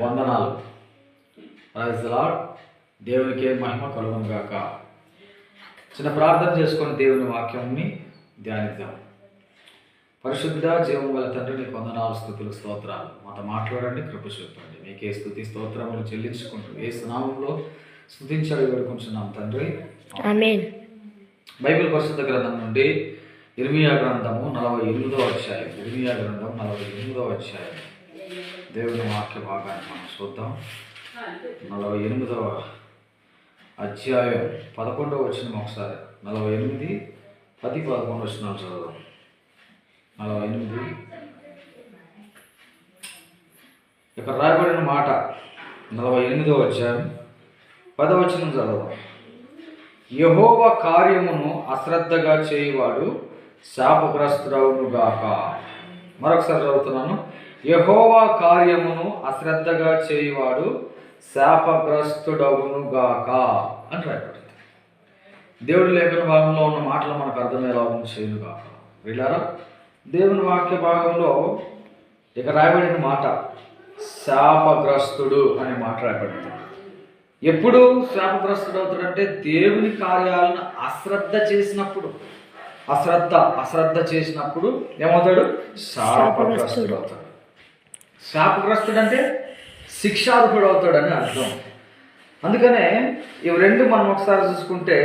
వందనాలు. రాజలాడ్ దేవునికే మహిమ కలుగును గాక. చిన్న ప్రార్థన చేసుకొని దేవుని వాక్యంని ధ్యానిద్దాం. పరిశుద్ధ జీవం గల తండ్రి నీకు వందనాలు స్థుతులు స్తోత్రాలు. మాతో మాట్లాడండి కృప చూపండి. మీకే స్థుతి స్తోత్రములు చెల్లించుకుంటూ ఏ స్నామంలో స్థుతించాలి వేడుకుంటున్నాం తండ్రి. బైబిల్ పరిశుద్ధ గ్రంథం నుండి ఇర్మియా గ్రంథము నలభై ఎనిమిదో అధ్యాయం. ఇర్మియా గ్రంథం నలభై ఎనిమిదో అధ్యాయం. దేవుని వాక్య భాగాన్ని మనం చూద్దాం. నలభై ఎనిమిదవ అధ్యాయం పదకొండవ వచ్చిన ఒకసారి. నలభై ఎనిమిది పది పదకొండు వచ్చిన చదువు నలభై ఎనిమిది. ఇక్కడ రాయబడిన మాట నలభై ఎనిమిదవ అధ్యాయం పదవచనం చదవడం యహోవ కార్యమును అశ్రద్ధగా చేయువాడు శాపగ్రస్తుడవునుగాక. మరొకసారి చదువుతున్నాను. యహోవా కార్యమును అశ్రద్ధగా చేయువాడు శాపగ్రస్తుడవునుగాక అని రాయబడింది. దేవుడి లేఖన భాగంలో ఉన్న మాటలు మనకు అర్థమయ్యేలా చేయనుగాక వీళ్ళారా? దేవుని వాక్య భాగంలో ఇక రాయబడిన మాట శాపగ్రస్తుడు అనే మాట రాయబడింది. ఎప్పుడు శాపగ్రస్తుడు అవుతాడంటే దేవుని కార్యాలను అశ్రద్ధ చేసినప్పుడు. అశ్రద్ధ అశ్రద్ధ చేసినప్పుడు ఏమవుతాడు? శాపగ్రస్తుడు అవుతాడు శాపగ్రస్తుడు అంటే శిక్షార్హుడు అవుతాడని అర్థం. అందుకనే ఇవి రెండు మనం ఒకసారి చూసుకుంటే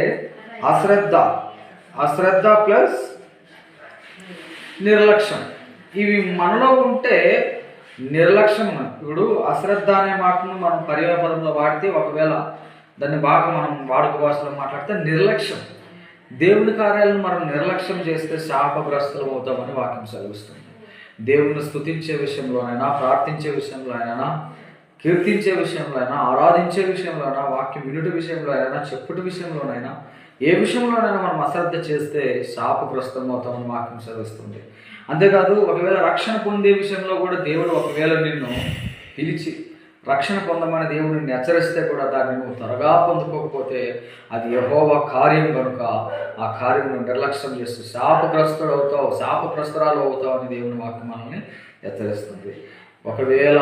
అశ్రద్ధ. అశ్రద్ధ ప్లస్ నిర్లక్ష్యం. ఇవి మనలో ఉంటే నిర్లక్ష్యం ఇప్పుడు అశ్రద్ధ అనే మాటను మనం పర్యాయ పదంలో వాడితే ఒకవేళ దాన్ని బాగా మనం వాడుక భాషలో మాట్లాడితే నిర్లక్ష్యం. దేవుని కార్యాలను మనం నిర్లక్ష్యం చేస్తే శాపగ్రస్తులం అవుతామని వాక్యం చదివిస్తుంది దేవుణ్ణి స్థుతించే విషయంలోనైనా ప్రార్థించే విషయంలోనైనా కీర్తించే విషయంలోనైనా ఆరాధించే విషయంలోనైనా వాక్యం వినుట విషయంలో అయినా చెప్పుట విషయంలోనైనా ఏ విషయంలోనైనా మనం అశ్రద్ధ చేస్తే శాపగ్రస్తం అవుతామని వాక్యం చదివిస్తుంది అంతేకాదు ఒకవేళ రక్షణ పొందే విషయంలో కూడా దేవుడు ఒకవేళ నిన్ను పిలిచి రక్షణ పొందమని దేవుడిని హెచ్చరిస్తే కూడా దాన్ని నువ్వు త్వరగా పొందుకోకపోతే అది యహోవా కార్యం కనుక ఆ కార్యం నువ్వు నిర్లక్ష్యం చేస్తూ శాపగ్రస్తుడు అవుతావు శాపగ్రస్తురాలు అవుతావు అని దేవుని వాక్యం మనల్ని హెచ్చరిస్తుంది. ఒకవేళ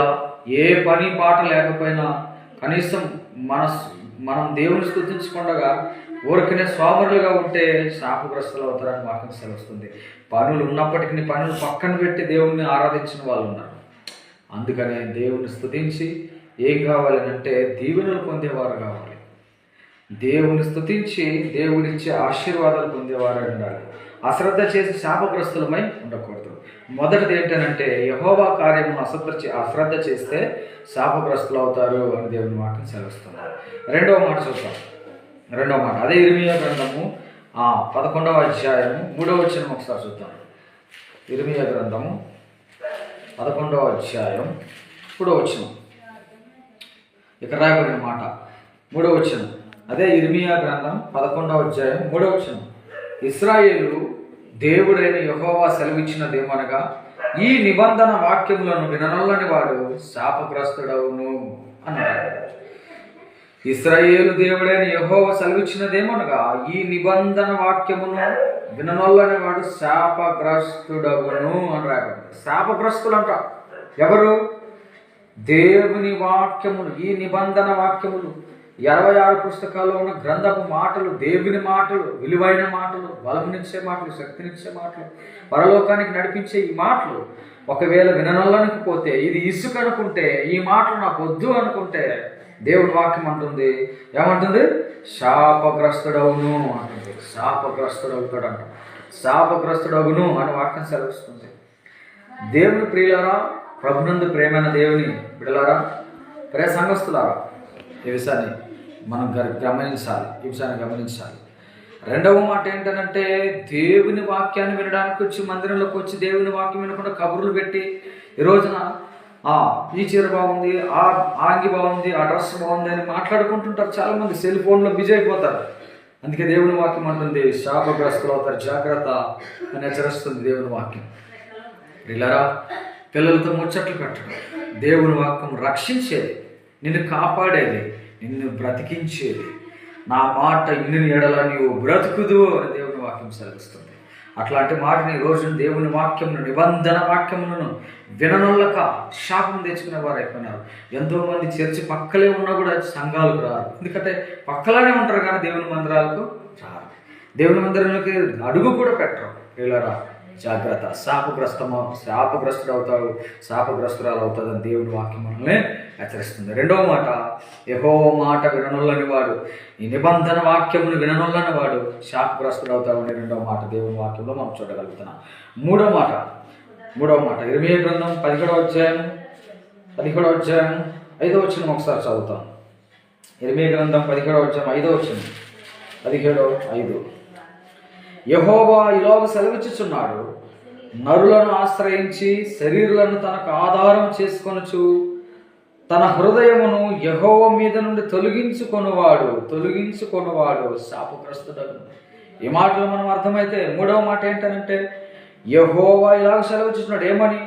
ఏ పని పాట లేకపోయినా కనీసం మన మనం దేవుని స్థుతించకుండా ఊరికనే స్వామరులుగా ఉంటే శాపగ్రస్తులు అవుతారని వాక్యం సెలవుస్తుంది. పనులు ఉన్నప్పటికీ పనులు పక్కన పెట్టి దేవుణ్ణి ఆరాధించిన వాళ్ళు ఉన్నారు. అందుకనే దేవుని స్థుతించి ఏం కావాలనంటే దీవెనలు పొందేవారు కావాలి. దేవుని స్థుతించి దేవుడిచ్చే ఆశీర్వాదాలు పొందేవారు ఉండాలి. అశ్రద్ధ చేసి శాపగ్రస్తులమై ఉండకూడదు. మొదటిది ఏంటంటే యహోవా కార్యము అశ్రద్ధ అశ్రద్ధ చేస్తే శాపగ్రస్తులు అవుతారు అని దేవుని మాటను సెలవిస్తున్నారు. రెండవ మాట చూద్దాం. రెండవ మాట. అదే ఇరిమియా గ్రంథము పదకొండవ అధ్యాయము మూడవ వచ్చిన ఒకసారి చూద్దాం. ఇరిమియా గ్రంథము పదకొండవ అధ్యాయం మూడవ వచ్చిన ఇక్కడ రాయబడిన మాట. మూడవ వచ్చిన అదే ఇర్మియా గ్రంథం పదకొండవ అధ్యాయం మూడవ వచ్చిన ఇస్రాయేలు దేవుడైన యహోవా సెలవిచ్చినదేమనగా ఈ నిబంధన వాక్యములను విననొల్లని వాడు శాపగ్రస్తుడవును అన్నాడు. ఇస్రాయేలు దేవుడైన యహోవ సెలవిచ్చినదేమనగా ఈ నిబంధన వాక్యమును విననొల్లని వాడు శాపగ్రస్తుడగును అని రాయబడింది. శాపగ్రస్తులు అంట ఎవరు? దేవుని వాక్యములు ఈ నిబంధన వాక్యములు ఇరవై ఆరు పుస్తకాల్లో ఉన్న గ్రంథపు మాటలు దేవుని మాటలు విలువైన మాటలు బలమునిచ్చే మాటలు శక్తినిచ్చే మాటలు పరలోకానికి నడిపించే ఈ మాటలు ఒకవేళ విననొల్లనికి పోతే ఇది ఇసుక అనుకుంటే ఈ మాటలు నాకు వద్దు అనుకుంటే దేవుడి వాక్యం అంటుంది. ఏమంటుంది? శాపగ్రస్తుడవును అంటుంది. శాపగ్రస్తుడవుతాడంట. శాపగ్రస్తుడవును అని వాక్యం సెలవిస్తుంది. దేవుని ప్రియులారా ప్రభునందు ప్రేమైన దేవుని బిడలారా ప్రే సంఘస్థులారా ఈ విషయాన్ని మనం గమనించాలి. ఈ విషయాన్ని గమనించాలి. రెండవ మాట ఏంటంటే దేవుని వాక్యాన్ని వినడానికి వచ్చి మందిరంలోకి వచ్చి దేవుని వాక్యం వినకుండా కబుర్లు పెట్టి ఈ రోజున ఈ చీర బాగుంది ఆ ఆంగి బాగుంది ఆ డ్రెస్ బాగుంది అని మాట్లాడుకుంటుంటారు చాలామంది. సెల్ ఫోన్లో బిజీ అయిపోతారు. అందుకే దేవుని వాక్యం అంటుంది శాపగ్రస్తులు అవుతారు జాగ్రత్త అని హెచ్చరిస్తుంది దేవుని వాక్యం. ఇలా పిల్లలతో ముచ్చట్లు పెట్టడం దేవుని వాక్యం రక్షించేది నిన్ను కాపాడేది నిన్ను బ్రతికించేది. నా మాట ఇన్ని ఎడల నీవు బ్రతుకుదు అని దేవుని వాక్యం సెలవిస్తుంది. అట్లాంటి మాటని ఈ రోజున దేవుని వాక్యమును నిబంధన వాక్యములను విననొల్లక శాపం తెచ్చుకునే వారు అయిపోయినారు. ఎంతోమంది చర్చి పక్కలే ఉన్నా కూడా సంఘాలకు రారు. ఎందుకంటే పక్కలానే ఉంటారు కానీ దేవుని మందిరాలకు రారు. దేవుని మందిరంలోకి అడుగు కూడా పెట్టరు. వీళ్ళరా జాగ్రత్త. శాపగ్రస్తమ? శాపగ్రస్తుడు అవుతాడు శాపగ్రస్తురాలు అవుతుందని దేవుని వాక్యం మనల్ని హెచ్చరిస్తుంది. రెండవ మాట ఎహో మాట విననొల్లని వాడు. ఈ నిబంధన వాక్యమును విననొల్లని వాడు. శాపగ్రస్తుడు అనే రెండవ మాట దేవుని వాక్యంలో మనం చూడగలుగుతున్నాం. మూడో మాట మూడవ మాట. ఇరవై గ్రంథం పదిహేడవ అధ్యాయం పదిహేడవ అధ్యాయం ఐదో వచ్చిన ఒకసారి చదువుతాం. ఇరవై గ్రంథం పదిహేడవ అధ్యాయం ఐదో వచ్చింది పదిహేడో ఐదు. యహోవా ఇలాగ సెలవిచ్చుచున్నాడు. నరులను ఆశ్రయించి శరీరులను తనకు ఆధారం చేసుకొనుచు తన హృదయమును యహోవ మీద నుండి తొలగించుకొనువాడు తొలగించుకొనువాడు శాపగ్రస్తుడను ఈ మాటలు మనం అర్థమైతే మూడవ మాట ఏంటనంటే యహోవా ఇలాగ సెలవిచ్చుచున్నాడు. ఏమని?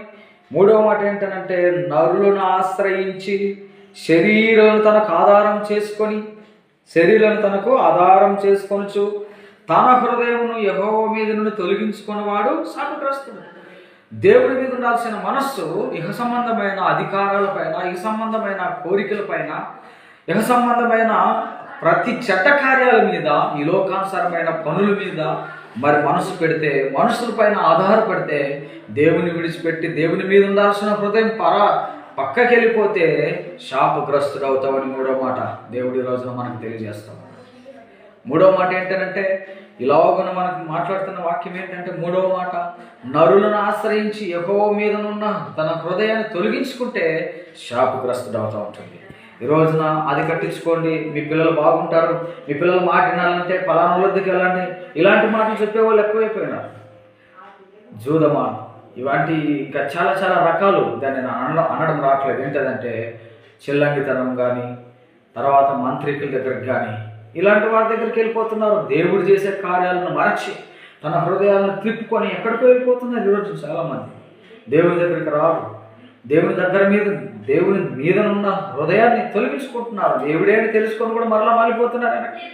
మూడవ మాట ఏంటనంటే నరులను ఆశ్రయించి శరీరం తనకు ఆధారం చేసుకొని శరీరం తనకు ఆధారం చేసుకొనుచు తన హృదయమును యహోవ మీద నుండి తొలగించుకున్నవాడు శాపగ్రస్తుడు దేవుడి మీద ఉండాల్సిన మనస్సు ఇహ సంబంధమైన అధికారాలపైన ఇహ సంబంధమైన కోరికలపైన ఇహ సంబంధమైన ప్రతి చెడ్డ కార్యాల మీద ఈ లోకానుసారమైన పనుల మీద మరి మనసు పెడితే మనుషుల పైన ఆధారపడితే దేవుని విడిచిపెట్టి దేవుని మీద ఉండాల్సిన హృదయం పర పక్కకి వెళ్ళిపోతే శాపగ్రస్తుడు అవుతామని మూడో మాట దేవుడి రోజున మనకు తెలియజేస్తాం. మూడో మాట ఏంటంటే ఇలాగున మనకు మాట్లాడుతున్న వాక్యం ఏంటంటే మూడవ మాట నరులను ఆశ్రయించి యహో మీదనున్న తన హృదయాన్ని తొలగించుకుంటే శాపగ్రస్తుడు అవుతూ ఉంటుంది. ఈ రోజున అది కట్టించుకోండి మీ పిల్లలు బాగుంటారు మీ పిల్లలు మాట వినాలంటే పలానా వద్దకి వెళ్ళండి. ఇలాంటి మాటలు చెప్పేవాళ్ళు ఎక్కువైపోయినారు. జూదమా ఇలాంటి ఇంకా చాలా చాలా రకాలు దాన్ని నేను అనడం అనడం రావట్లేదు. ఏంటంటే చిల్లంగితనం కానీ తర్వాత మంత్రికుల దగ్గరికి కానీ ఇలాంటి వారి దగ్గరికి వెళ్ళిపోతున్నారు. దేవుడు చేసే కార్యాలను మరచి తన హృదయాలను తిప్పుకొని ఎక్కడికో వెళ్ళిపోతున్నారు ఈరోజు చాలామంది. దేవుని దగ్గరికి రారు. దేవుని దగ్గర మీద దేవుని మీద ఉన్న హృదయాన్ని తొలగించుకుంటున్నారు. దేవుడే అని తెలుసుకొని కూడా మరలా మారిపోతున్నారు వెనక్కి.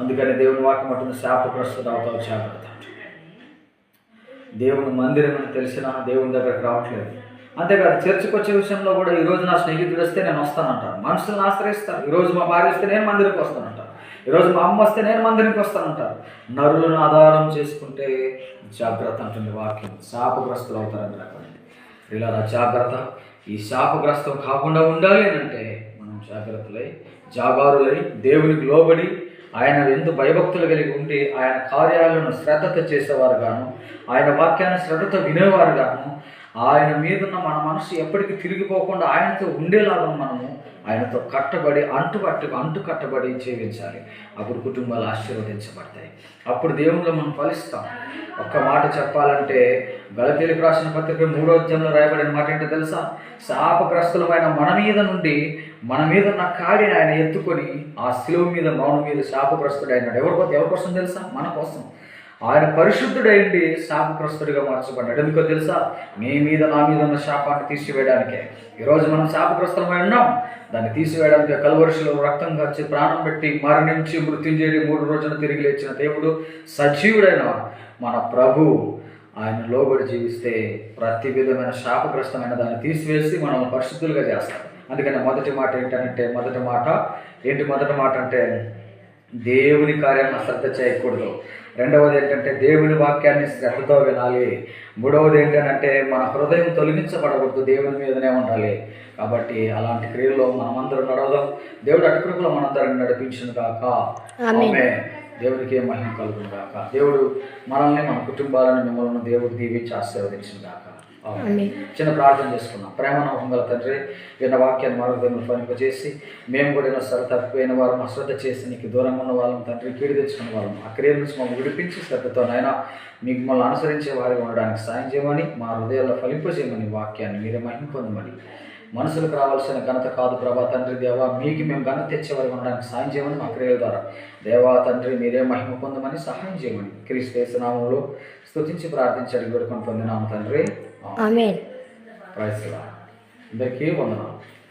అందుకని దేవుని వాక్యం అంటుంది శాపగ్రస్తుడు అవుతావు జాగ్రత్త దేవుని మందిరం అని తెలిసినా దేవుని దగ్గరకు రావట్లేదు. అంతేకాదు చర్చికి వచ్చే విషయంలో కూడా ఈ రోజు నా స్నేహితుడు వస్తే నేను వస్తానంటాను మనుషులను ఆశ్రయిస్తాను ఈరోజు మా భార్య వస్తే నేను మందిరికి వస్తానంటాను ఈరోజు మా అమ్మ వస్తే నేను మందిరికి వస్తానంటారు. నరులను ఆధారం చేసుకుంటే జాగ్రత్త అంటుంది వాక్యం. శాపగ్రస్తులు అవుతారని రాకండి ఇలా జాగ్రత్త. ఈ శాపగ్రస్తం కాకుండా ఉండాలి అని అంటే మనం జాగ్రత్తలై జాగారులై దేవునికి లోబడి ఆయన ఎందు భయభక్తులు కలిగి ఉండి ఆయన కార్యాలను శ్రద్ధతో చేసేవారు గాను ఆయన వాక్యాన్ని శ్రద్ధతో వినేవారు గాను ఆయన మీదున్న మన మనసు ఎప్పటికీ తిరిగిపోకుండా ఆయనతో ఉండేలాగా మనము ఆయనతో కట్టబడి అంటు పట్టు అంటు కట్టబడి జీవించాలి. అప్పుడు కుటుంబాలు ఆశీర్వదించబడతాయి. అప్పుడు దేవుళ్ళు మనం ఫలిస్తాం. ఒక్క మాట చెప్పాలంటే గలతీలకు రాసిన పత్రిక మూడో అధ్యాయంలో రాయబడిన మాట ఏంటో తెలుసా? శాపగ్రస్తులమైన మన మీద నుండి మన మీద ఉన్న కాడిని ఆయన ఎత్తుకొని ఆ శిలువ మీద మౌనం మీద శాపగ్రస్తుడు అయినాడు ఎవరి కోసం ఎవరి కోసం తెలుసా? మన కోసం. ఆయన పరిశుద్ధుడైండి శాపగ్రస్తుడిగా మార్చబడ్డాడు. ఎందుకో తెలుసా? మీ మీద నా మీద ఉన్న శాపాన్ని తీసివేయడానికే. ఈరోజు మనం శాపగ్రస్తమై ఉన్నాం. దాన్ని తీసివేయడానికి కలవరుషులు రక్తం ఖర్చి ప్రాణం పెట్టి మరణించి మృత్యుంజేరి మూడు రోజులు తిరిగి లేచిన దేవుడు సజీవుడైన మన ప్రభు. ఆయన లోబడి జీవిస్తే ప్రతి విధమైన శాపగ్రస్తమైన దాన్ని తీసివేసి మనం పరిశుద్ధులుగా చేస్తాం అందుకని మొదటి మాట ఏంటంటే మొదటి మాట ఏంటి మొదటి మాట అంటే దేవుని కార్యాన్ని అశ్రద్ధ చేయకూడదు. రెండవది ఏంటంటే దేవుని వాక్యాన్ని శ్రద్ధతో వినాలి. మూడవది ఏంటంటే మన హృదయం తొలగించబడకూడదు. దేవుని మీదనే ఉండాలి. కాబట్టి అలాంటి క్రియల్లో మనమందరం నడవదాం. దేవుడు అటుకృపలో మనందరం నడిపించిన కాక ఆమె దేవునికి మహిమ కలుగును గాక. దేవుడు మనల్ని మన కుటుంబాలను మిమ్మల్ని దేవుడు దీవించి ఆశీర్వదించిన ఆమేన్. చిన్న ప్రార్థన చేసుకున్నాం. ప్రేమ నమ్మకం గల తండ్రి విన్న వాక్యాన్ని మరొక ఫలింపజేసి మేము కూడా ఎన్నో శ్రద్ధ తప్పిపోయిన వారు అశ్రద్ధ చేసి నీకు దూరంగా ఉన్న వాళ్ళం తండ్రి కీడు తెచ్చుకున్న వాళ్ళం ఆ క్రియ నుంచి మమ్మల్ని విడిపించి శ్రద్ధతో నాయన మీకు మమ్మల్ని అనుసరించే వారిగా ఉండడానికి సాయం చేయమని మా హృదయాల్లో ఫలింపజేయమని వాక్యాన్ని మీరే మహిమ పొందమని. మనసులకు రావాల్సిన ఘనత కాదు ప్రభా తండ్రి దేవా మీకు మేము ఘనత తెచ్చేవారు ఉండడానికి సాయం చేయమని మా క్రియల ద్వారా. దేవా తండ్రి మీరే మహిమ పొందమని సహాయం చేయమని. క్రీస్తు నామంలో స్తుతించి ప్రార్థించి అడిగి పొందినాము తండ్రి. ఆమెన్ ప్రైస్ అందరికీ వందనాలు